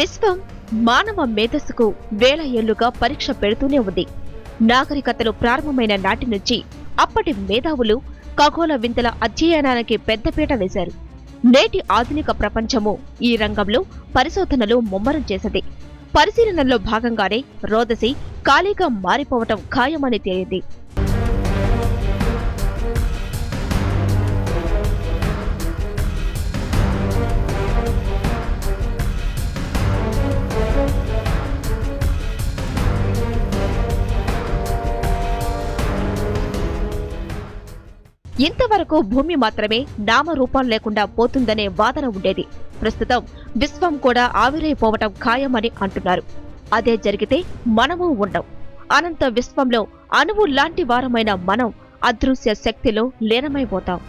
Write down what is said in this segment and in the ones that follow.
విశ్వం మానవ మేధస్సుకు వేల ఏళ్ళుగా పరీక్ష పెడుతూనే ఉంది. నాగరికతలు ప్రారంభమైన నాటి నుంచి అప్పటి మేధావులు ఖగోళ వింతల అధ్యయనానికి పెద్దపీట వేశారు. నేటి ఆధునిక ప్రపంచము ఈ రంగంలో పరిశోధనలు ముమ్మరం చేసింది. పరిశీలనలో భాగంగానే రోదసి ఖాళీగా మారిపోవటం ఖాయమని తేలింది. ఇంతవరకు భూమి మాత్రమే నామరూపం లేకుండా పోతుందనే వాదన ఉండేది. ప్రస్తుతం విశ్వం కూడా ఆవిరైపోవటం ఖాయమని అంటున్నారు. అదే జరిగితే మనము ఉండం. అనంత విశ్వంలో అణువు లాంటి వారమైన మనం అదృశ్య శక్తిలో లీనమైపోతాం.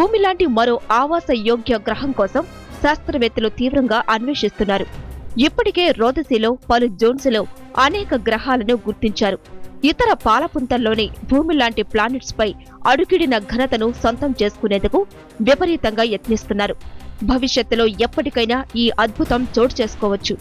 భూమి లాంటి మరో ఆవాస యోగ్య గ్రహం కోసం శాస్త్రవేత్తలు తీవ్రంగా అన్వేషిస్తున్నారు. ఇప్పటికే రోదసిలో పలు జోన్స్లో అనేక గ్రహాలను గుర్తించారు. ఇతర పాలపుంతల్లోని భూమి లాంటి ప్లానెట్స్పై అడుగిడిన ఘనతను సొంతం చేసుకునేందుకు విపరీతంగా యత్నిస్తున్నారు. భవిష్యత్తులో ఎప్పటికైనా ఈ అద్భుతం చోటు చేసుకోవచ్చు.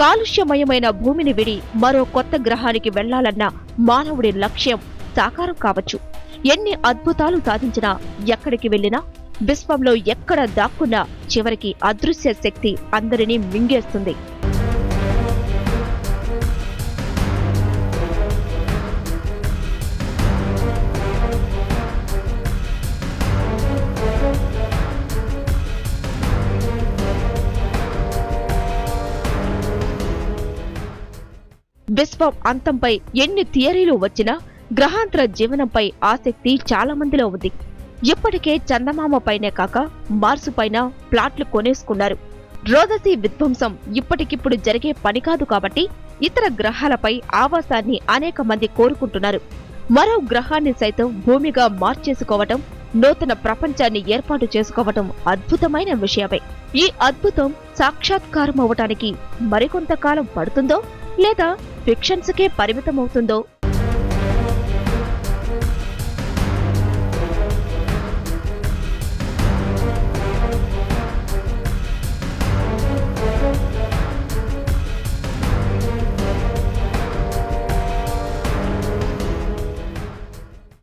కాలుష్యమయమైన భూమిని విడి మరో కొత్త గ్రహానికి వెళ్ళాలన్న మానవుడి లక్ష్యం సాకారం కావచ్చు. ఎన్ని అద్భుతాలు సాధించినా ఎక్కడికి వెళ్ళినా విశ్వంలో ఎక్కడ దాక్కున్నా చివరికి అదృశ్య శక్తి అందరినీ మింగేస్తుంది. విశ్వం అంతంపై ఎన్ని థియరీలు వచ్చినా గ్రహాంతర జీవనంపై ఆసక్తి చాలా మందిలో ఉంది. ఇప్పటికే చందమామ పైనే కాక మార్సు పైన ప్లాట్లు కొనేసుకున్నారు. రోదసి విధ్వంసం ఇప్పటికిప్పుడు జరిగే పని కాదు కాబట్టి ఇతర గ్రహాలపై ఆవాసాన్ని అనేక మంది కోరుకుంటున్నారు. మరో గ్రహాన్ని సైతం భూమిగా మార్చేసుకోవటం నూతన ప్రపంచాన్ని ఏర్పాటు చేసుకోవటం అద్భుతమైన విషయమే. ఈ అద్భుతం సాక్షాత్కారం అవటానికి మరికొంతకాలం పడుతుందో లేదా ఫిక్షన్స్కే పరిమితమవుతుందో